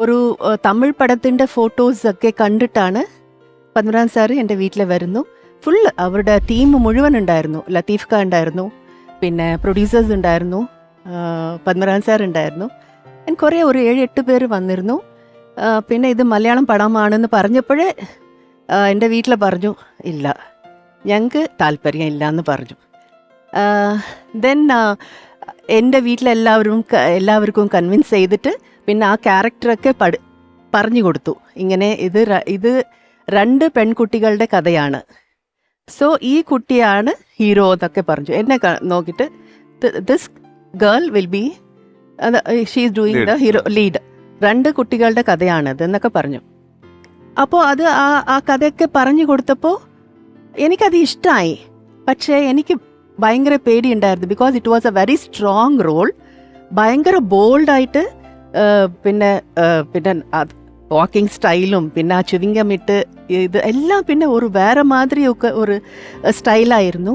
ഒരു തമിഴ് പടത്തിന്റെ ഫോട്ടോസ് ഒക്കെ കണ്ടിട്ടാണ് പന്ത്രാം സാറ് എന്റെ വീട്ടിൽ വരുന്നു. ഫുൾ അവരുടെ ടീം മുഴുവൻ ഉണ്ടായിരുന്നു. ലത്തീഫ് ഖാൻ ഉണ്ടായിരുന്നു. പിന്നെ പ്രൊഡ്യൂസേഴ്സ് ഉണ്ടായിരുന്നു. ആ, സാർ ഉണ്ടായിരുന്നു. ഞാൻ കുറേ ഒരു ഏഴ് എട്ട് പേര് വന്നിരുന്നു. പിന്നെ ഇത് മലയാളം പടമാണെന്ന് പറഞ്ഞപ്പോഴേ എന്റെ വീട്ടിൽ പറഞ്ഞു ഇല്ല ഞങ്ങൾക്ക് താല്പര്യം ഇല്ല എന്ന് പറഞ്ഞു ദെൻ എന്റെ വീട്ടിലെല്ലാവരും എല്ലാവർക്കും കൺവിൻസ് ചെയ്തിട്ട് പിന്നെ ആ ക്യാരക്ടറൊക്കെ പഠി പറഞ്ഞു കൊടുത്തു. ഇങ്ങനെ ഇത് ഇത് രണ്ട് പെൺകുട്ടികളുടെ കഥയാണ്. സോ ഈ കുട്ടിയാണ് ഹീറോ എന്നൊക്കെ പറഞ്ഞു. എന്നെ നോക്കിയിട്ട് this girl will be she is doing the hero lead രണ്ട് കുട്ടികളുടെ കഥയാണിത് എന്നൊക്കെ പറഞ്ഞു. അപ്പോൾ അത് ആ ആ കഥയൊക്കെ പറഞ്ഞു കൊടുത്തപ്പോൾ എനിക്കത് ഇഷ്ടമായി പക്ഷേ എനിക്ക് ഭയങ്കര പേടിയുണ്ടായിരുന്നു. Because it was a very strong role ഭയങ്കര ബോൾഡായിട്ട് പിന്നെ പിന്നെ വാക്കിംഗ് സ്റ്റൈലും പിന്നെ ആ ചുവിങ്കം ഇട്ട് ഇത് എല്ലാം പിന്നെ ഒരു വേറെ മാതിരിയൊക്കെ ഒരു സ്റ്റൈലായിരുന്നു